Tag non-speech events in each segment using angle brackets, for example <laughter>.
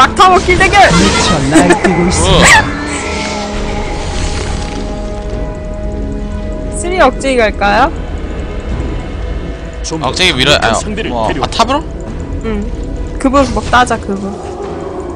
막타워 킬 대결! 미쳐 날뛰고 있습니다. 어. 3 억제기 갈까요? 아, 억제기 밀어 아, 뭐, 아 탑으로? 응. 그분 뭐 따자, 그분.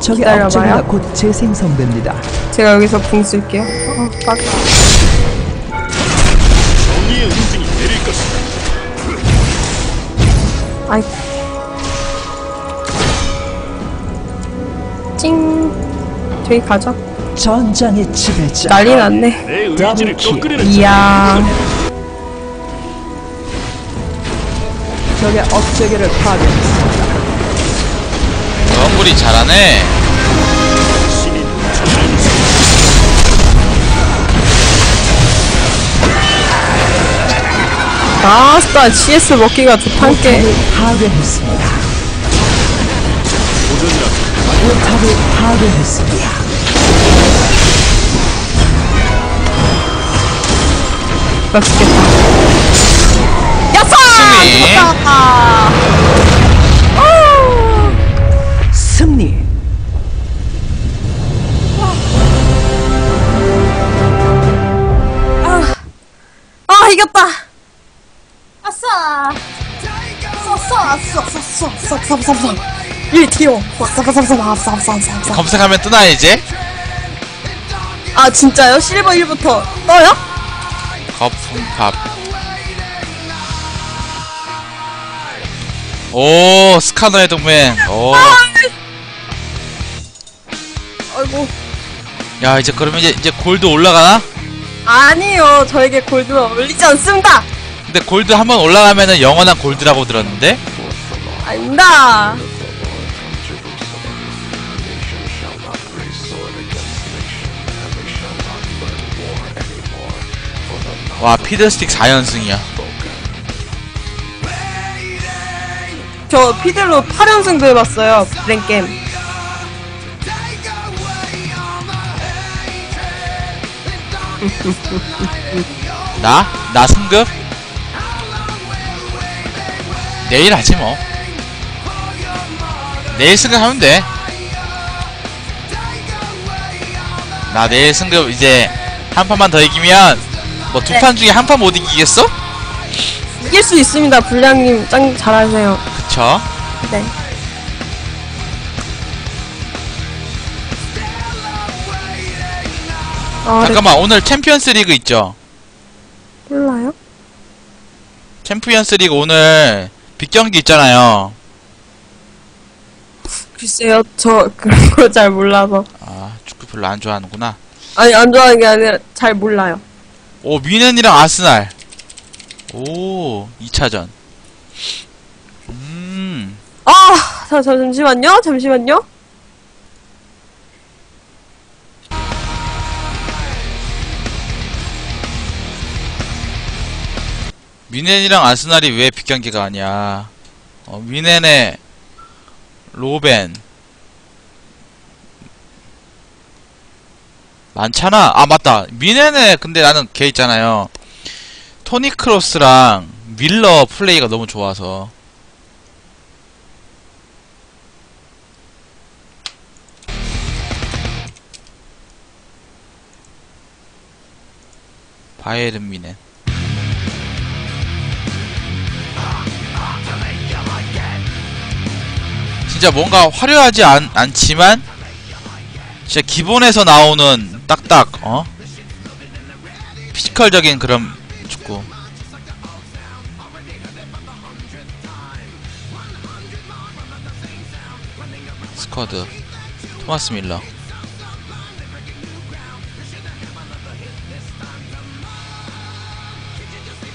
기다려봐요. 업체가 곧 재생성됩니다. 제가 여기서 궁 쓸게요. 어, 빡. 정의의 응징이 내릴 것이다. 아이. 찡. 저기 가죠. 전장의 지배자. 난리 났네. 내 의지를 더블킬. 꺾으려는 이야. 적의 업체계를 파괴했습니다. 영불이 잘하네 아싸, CS 먹기가 좋단 게. 파괴했습니다. 도전이라 포탑을 파괴했습니다. 맛있겠다. 야싸! 승리. 아! 승리. 아, 이겼다! 아싸! 싸싸, 싸싸, 싸싸, 싸싸, 싸싸. 1 티오. 싸싸, 싸싸, 싸싸, 싸싸, 싸싸. 검색하면 뜨나 이제? 아, 진짜요? 실버 1부터 떠요? 거품팝 오 스카너의 동맹 오. 아이고. 야 이제 그러면 이제 이제 골드 올라가나? 아니요, 저에게 골드는 어울리지 않습니다! 근데 골드 한번 올라가면은 영원한 골드라고 들었는데 아닙니다! 와 피들스틱 4연승이야 저 피들로 8연승도 해봤어요, 랭겜. <laughs> 나? 나 승급? 내일 하지 뭐 내일 승급하면 돼나 내일 승급 이제 한 판만 더 이기면 뭐두 네. 판 중에 한 판 못 이기겠어? 이길 수 있습니다, 불량님. 짱 잘하세요. 그쵸 네. 아, 네. 잠깐만 오늘 챔피언스 리그 있죠? 몰라요? 챔피언스 리그 오늘 빅경기 있잖아요 글쎄요, 저 그런 거 잘 몰라서. 아 축구 별로 안 좋아하는구나 아니, 안 좋아하는 게 아니라 잘 몰라요. 오 미넨이랑 아스날. 오 2차전. 음. 아, 자, 자, 잠시만요, 잠시만요. 미넨이랑 아스날이 왜 빅경기가 아니야? 어, 미넨의 로벤 많잖아. 아 맞다. 미넨에 근데 나는 걔 있잖아요. 토니 크로스랑 밀러 플레이가 너무 좋아서. 바이에른 미넨 진짜 뭔가 화려하지 않, 않지만 진짜 기본에서 나오는 딱딱 어 피지컬적인 그런 축구 스쿼드 토마스 밀러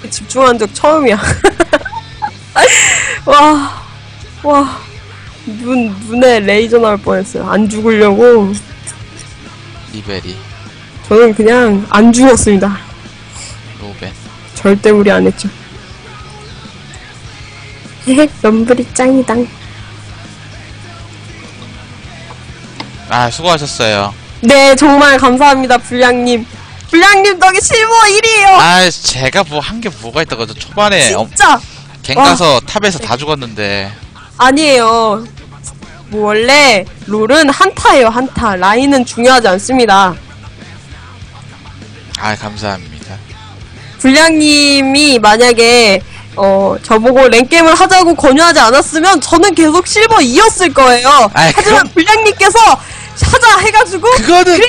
집중한 적 처음이야. <laughs> 와, 와, 눈, 눈에 레이저 나올 뻔했어요. 안 죽으려고. 리베리 저는 그냥 안 죽었습니다. 로벤 절대 무리 안 했죠. 헤헤, <laughs> 럼블이 짱이당. 아 수고하셨어요 네, 정말 감사합니다, 불량님. 불량님 덕에 실버 1위에요! 아 제가 뭐 한 게 뭐가 있다고 저 초반에 어, 진짜! 갱 가서 탑에서 다 죽었는데 아니에요. 뭐 원래 롤은 한타예요 한타. 라인은 중요하지 않습니다. 아 감사합니다. 불량님이 만약에 어 저보고 랭게임을 하자고 권유하지 않았으면 저는 계속 실버 2였을 거예요. 아이, 하지만 그건- 불량님께서 하자 해가지고 그거는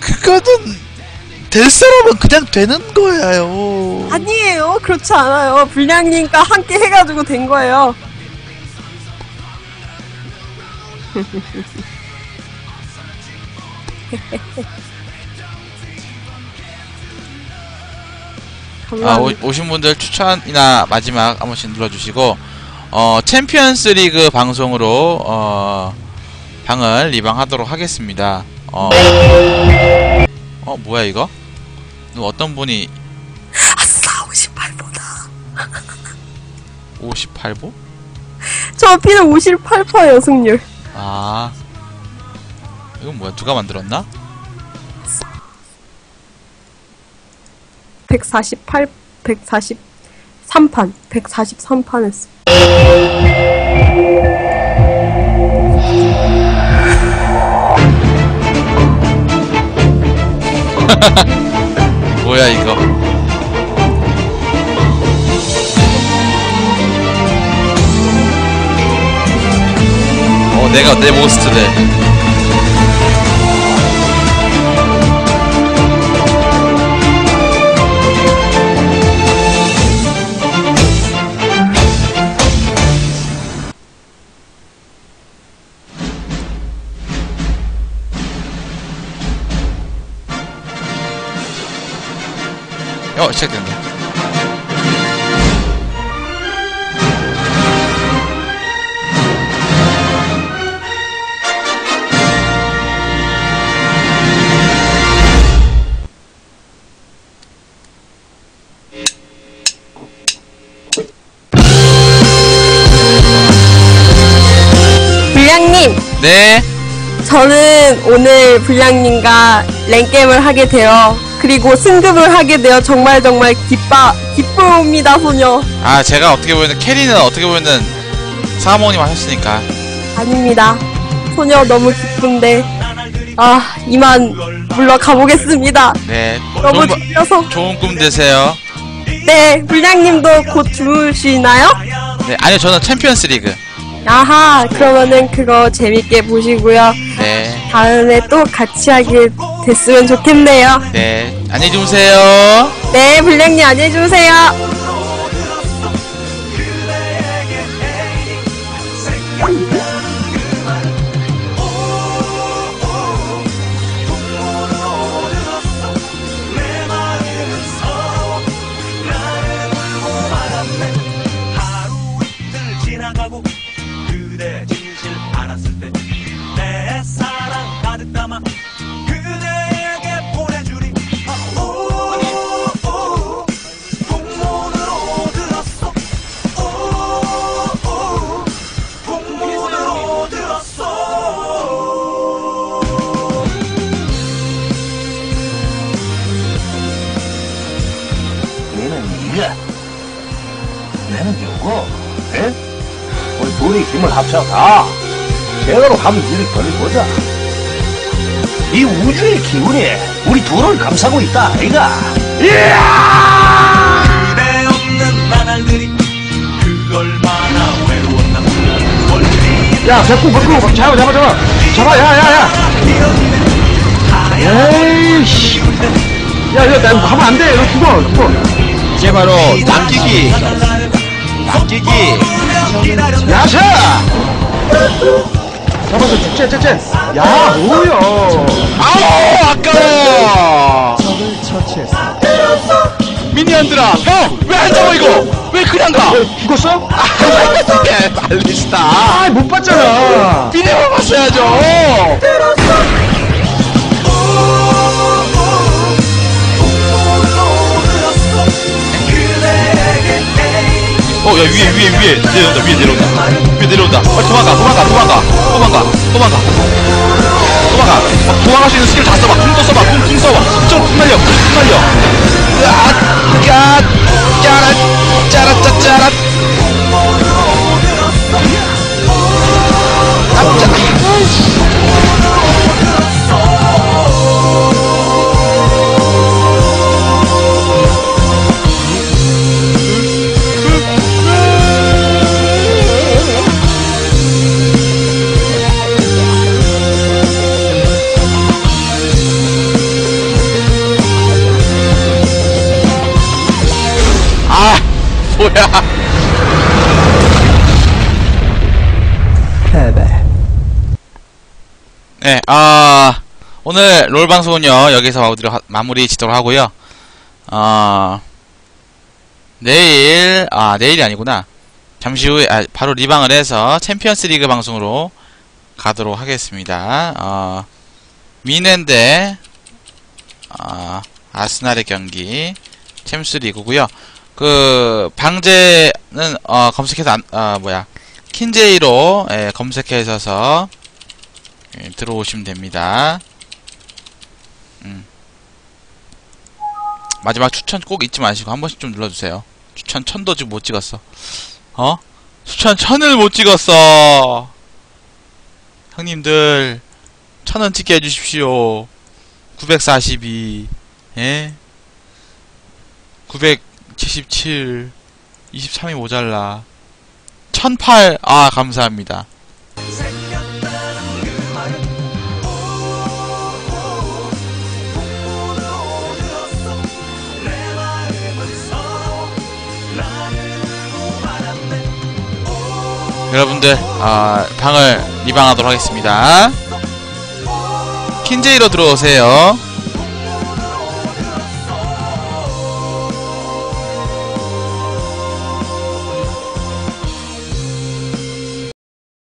그거는 될 사람은 그냥 되는 거예요. 아니에요. 그렇지 않아요. 불량님과 함께 해가지고 된 거예요 <laughs> 아. 오, 오신 분들 추천이나 마지막 한 번씩 눌러주시고 어 챔피언스 리그 방송으로 어 방을 리방하도록 하겠습니다. 어, 어 뭐야 이거? 누 어떤 분이 아싸 58보다 58보? 저 피는 58%예요 승률 아 이건 뭐야 누가 만들었나? 148 143판 143판 했어 뭐야 이거? 어 내가 내 모스트들 어 시작된다 저는 오늘 불량님과 랭게임을 하게 되어 그리고 승급을 하게 되어 정말 정말 기빠 기쁩니다 소녀. 아 제가 어떻게 보면 캐리는 어떻게 보면은 사모님 하셨으니까. 아닙니다. 소녀 너무 기쁜데 아 이만 물러가 보겠습니다. 네. 너무 졸려서. 좋은 꿈 되세요. 네 불량님도 곧 주무시나요? 네 아니요 저는 챔피언스 리그. 아하 그러면은 그거 재밌게 보시고요 네 다음에 또 같이 하게 됐으면 좋겠네요 네. 안녕히 주무세요. 네 불량님 안녕히 주무세요 우리 힘을 합쳐서 제대로 한번 일을 벌여보자 이 우주의 기운이 우리 둘을 감싸고 있다 아이가 이야 그대 없는 나날들이 그 얼마나 외로웠나 멀리 야 백구 백구 잡아 잡아 잡아 잡아 야 야 야 에이씨 야 이거 나 하면 안 돼 이거 죽어 죽어 이게 바로 남기기. 남기기. 야샤 잡아서 죽지 쟤쟤 야 뭐야 아우 아까워. 적을 처치했습니다. 미니언들아, 형, 왜 안 잡아 이거? 왜 그냥 가? 너 죽었어? <laughs> 예, 발리스타. 아못 봤잖아 미니언 봤어야죠. 야 위에 위에 위에 내려온다 위에 내려온다 위에 내려온다. 빨리 도망가 도망가 도망가 도망가 도망가 도망가. 막 도망갈 수 있는 스킬 다 써봐. 궁도 써봐. 궁, 궁 써봐. 좀궁 날려. 궁 날려. 야, 야, 짜라, 짜라, 짜, 짜라. 네, 아, 오늘 롤 방송은요, 여기서 마무리, 마무리 짓도록 하고요. 어, 내일, 아, 내일이 아니구나. 잠시 후에, 아, 바로 리방을 해서 챔피언스 리그 방송으로 가도록 하겠습니다. 어, 미넨데, 어, 아스날의 경기, 챔스 리그고요 그, 방제는, 어, 검색해서 안, 어, 뭐야, 킨제이로, 예, 검색해서, 예, 들어오시면 됩니다. 음. 마지막 추천 꼭 잊지 마시고 한 번씩 좀 눌러주세요. 추천 천도 지금 못 찍었어. 어? 추천 천을 못 찍었어. 형님들 천원 찍게 해주십시오. 942, 예? 977, 23이 모자라. 1008, 아, 감사합니다. 여러분들 아, 방을 리방하도록 하겠습니다. 킨제이로 들어오세요.